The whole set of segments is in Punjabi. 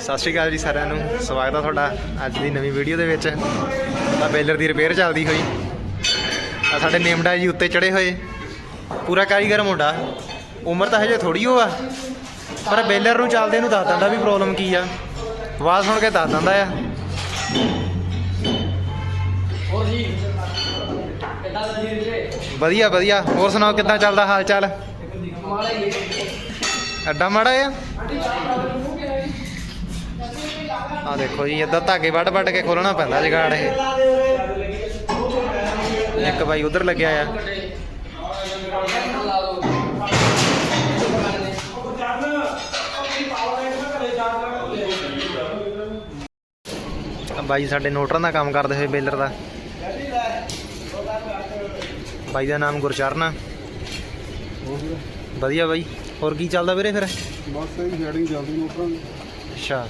ਸਤਿ ਸ਼੍ਰੀ ਅਕਾਲ ਜੀ ਸਾਰਿਆਂ ਨੂੰ। ਸਵਾਗਤ ਹੈ ਤੁਹਾਡਾ ਅੱਜ ਦੀ ਨਵੀਂ ਵੀਡੀਓ ਦੇ ਵਿੱਚ। ਤਾਂ ਬੇਲਰ ਦੀ ਰਿਪੇਅਰ ਚੱਲਦੀ ਹੋਈ। ਆ ਸਾਡੇ ਨੇਮਡਾ ਜੀ ਉੱਤੇ ਚੜੇ ਹੋਏ। ਪੂਰਾ ਕਾਰੀਗਰ ਮੁੰਡਾ। ਉਮਰ ਤਾਂ ਹਜੇ ਥੋੜੀ ਹੋ ਆ। ਪਰ ਬੇਲਰ ਨੂੰ ਚੱਲਦੇ ਨੂੰ ਦੱਸ ਦਿੰਦਾ ਵੀ ਪ੍ਰੋਬਲਮ ਕੀ ਆ। ਆਵਾਜ਼ ਸੁਣ ਕੇ ਦੱਸ ਦਿੰਦਾ ਆ। ਹੋਰ ਜੀ ਕਿੱਦਾਂ ਦਾ ਜੀ ਵੀਰੇ? ਵਧੀਆ ਵਧੀਆ। ਹੋਰ ਸੁਣਾਓ ਕਿੱਦਾਂ ਚੱਲਦਾ ਹਾਲ ਚਾਲ? ਐਡਾ ਮਾੜਾ ਆ? ਆ ਦੇਖੋ ਜੀ ਇਦਾਂ ਧਾਗੇ ਵੱਢ ਵੱਢ ਕੇ ਖੋਲਣਾ ਪੈਂਦਾ ਜਗਾੜ ਇਹ। ਇੱਕ ਬਾਈ ਉਧਰ ਲੱਗਿਆ ਆ। ਬਾਈ ਸਾਡੇ ਨੋਟਰਾਂ ਦਾ ਕੰਮ ਕਰਦੇ ਹੋਏ ਬੇਲਰ ਦਾ। ਬਾਈ ਦਾ ਨਾਮ ਗੁਰਚਰਨ ਆ। ਵਧੀਆ ਬਾਈ ਹੋਰ ਕੀ ਚੱਲਦਾ ਵੀਰੇ ਫਿਰ? ਬਸ ਇਹ ਸ਼ੈਡਿੰਗ ਚੱਲਦੀ ਨੋਟਰਾਂ ਦੀ। ਅੱਛਾ।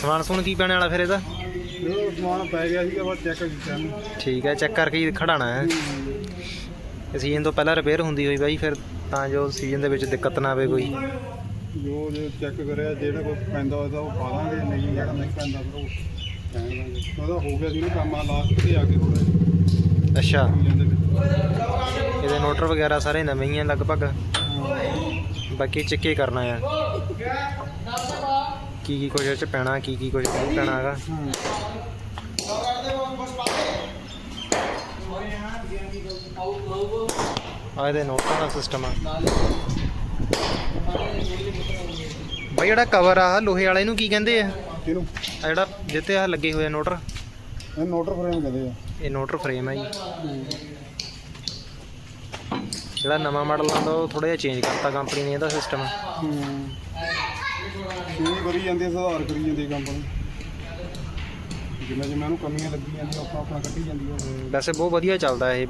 ਸਮਾਨ ਸਮੂਨ ਕੀ ਪੈਣ ਵਾਲਾ ਫਿਰ ਇਹਦਾ? ਇਹ ਸਮਾਨ ਪੈ ਗਿਆ ਸੀਗਾ ਬਸ ਚੈੱਕ ਕੀਤਾ ਨੂੰ ਠੀਕ ਹੈ ਚੈੱਕ ਕਰਕੇ ਹੀ ਖੜਾਣਾ ਹੈ। ਸੀਜ਼ਨ ਤੋਂ ਪਹਿਲਾਂ ਰਿਪੇਅਰ ਹੁੰਦੀ ਹੋਈ ਬਾਈ ਫਿਰ ਤਾਂ ਜੋ ਸੀਜ਼ਨ ਦੇ ਵਿੱਚ ਦਿੱਕਤ ਨਾ ਆਵੇ ਕੋਈ। ਜੋ ਜੇ ਚੈੱਕ ਕਰਿਆ ਜਿਹੜਾ ਕੋਈ ਪੈਂਦਾ ਹੋਇਆ ਤਾਂ ਉਹ ਪਾ ਦਾਂਗੇ ਨਹੀਂ ਜਿਹੜਾ ਨਹੀਂ ਪੈਂਦਾ ਫਿਰ ਉਹ ਕਹਿ ਦਾਂਗੇ। ਉਹਦਾ ਹੋ ਗਿਆ ਸੀ ਨਾ ਕੰਮ ਆ ਲਾਸਟ ਤੇ ਆ ਕੇ ਥੋੜਾ ਅੱਛਾ। ਸੀਜ਼ਨ ਦੇ ਵਿੱਚ। ਇਹਦੇ ਨੋਟਰ ਵਗੈਰਾ ਸਾਰੇ ਨਵੇਂ ਹੀ ਆ ਲਗਭਗ। ਬਾਕੀ ਚੈੱਕ ਕਰਨਾ ਆ। ਕੀ ਕੀ ਕੁਝ ਇਹ ਚ ਪੈਣਾ ਕੀ ਕੀ ਕੁਝ ਨਹੀਂ ਪੈਣਾ ਹੈਗਾ। ਆ ਇਹਦੇ ਨੋਟਾਂ ਦਾ ਸਿਸਟਮ ਆ। ਬਾਈ ਜਿਹੜਾ ਕਵਰ ਆ ਲੋਹੇ ਵਾਲਾ ਇਹਨੂੰ ਕੀ ਕਹਿੰਦੇ ਆ? ਕਿਹਨੂੰ? ਆ ਜਿਹੜਾ ਜਿੱਤੇ ਆ ਲੱਗੇ ਹੋਏ ਆ ਨੋਟਰ। ਇਹ ਨੋਟਰ ਫਰੇਮ ਕਹਿੰਦੇ ਆ। ਇਹ ਨੋਟਰ ਫਰੇਮ ਹੈ ਜੀ। ਜਿਹੜਾ ਨਵਾਂ ਮਾਡਲ ਆਉਂਦਾ ਉਹ ਥੋੜਾ ਜਿਹਾ ਚੇਂਜ ਕਰਤਾ ਕੰਪਨੀ ਨੇ ਇਹਦਾ ਸਿਸਟਮ ਹੂੰ। ਇਹ ਕਰੀ ਜਾਂਦੀ ਸੁਧਾਰ ਕਰੀ ਜਾਂਦੀ ਕੰਪਨੀ ਜਿੰਨਾ ਜਿੰਨਾ ਨੂੰ ਕਮੀਆਂ ਲੱਗੀ ਜਾਂਦੀਆਂ ਆਪਾਂ ਆਪਣਾ ਕੱਢੀ ਜਾਂਦੀ ਵੈਸੇ ਬਹੁਤ ਵਧੀਆ ਚੱਲਦਾ ਇਹ।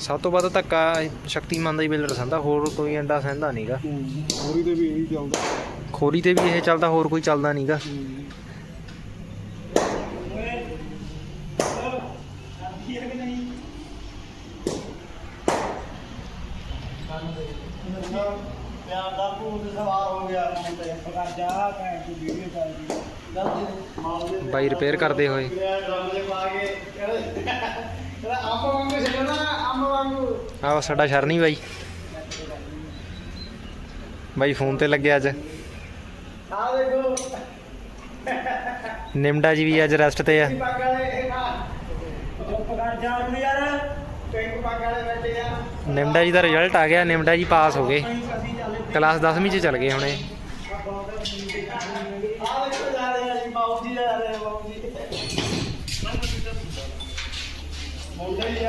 ਸਭ ਤੋਂ ਵੱਧ ਧੱਕਾ ਸ਼ਕਤੀਮਾਨ ਦਾ ਹੀ ਬਿਲਡਰ ਸਹਿੰਦਾ ਹੋਰ ਕੋਈ ਐਂਡਾ ਸਹਿੰਦਾ ਨਹੀਂਗਾ ਹੋਰੀ ਤੇ ਵੀ ਇਹੀ ਚੱਲਦਾ। ਖੋਰੀ ਤੇ ਵੀ ਇਹ ਚੱਲਦਾ ਹੋਰ ਕੋਈ ਚੱਲਦਾ ਨਹੀਂਗਾ ਪਿਆਰ ਦਾ ਭੂਤ ਸਵਾਰ ਹੋ ਗਿਆ ਮਨ ਤੇ। ਪਕੜ ਜਾ ਭੈਣ ਦੀ ਵੀਡੀਓ ਚੱਲਦੀ ਗਲਤੀ ਬਾਈ ਰਿਪੇਅਰ ਕਰਦੇ ਹੋਏ। ਡਰਮ ਦੇ ਪਾ ਕੇ ਕਹਿੰਦਾ ਅੰਬ ਵਾਂਗੂ ਛੱਡਣਾ ਅੰਬ ਵਾਂਗੂ। ਆਹ ਸਾਡਾ ਸ਼ਰਨੀ ਬਾਈ। ਬਾਈ ਫੋਨ ਤੇ ਲੱਗਿਆ ਅੱਜ। ਆ ਦੇਖੋ। ਨਿਮਡਾ ਜੀ ਵੀ ਅੱਜ ਰੈਸਟ ਤੇ ਆ। ਪੱਗ ਵਾਲੇ ਉਹ ਪਕੜ ਜਾ ਨੂੰ ਯਾਰ। ਪਿੰਕ ਪੱਗ ਵਾਲੇ ਬੈਠੇ ਆ। ਨਿਮਡਾ ਜੀ ਦਾ ਰਿਜ਼ਲਟ ਆ ਗਿਆ ਨਿਮਡਾ ਜੀ ਪਾਸ ਹੋ ਗਏ। ਅਸੀਂ ਕਲਾਸ 10ਵੀਂ ਚ ਚਲ ਗਏ ਹੁਣੇ। ਮੁੰਡੇ ਹੀ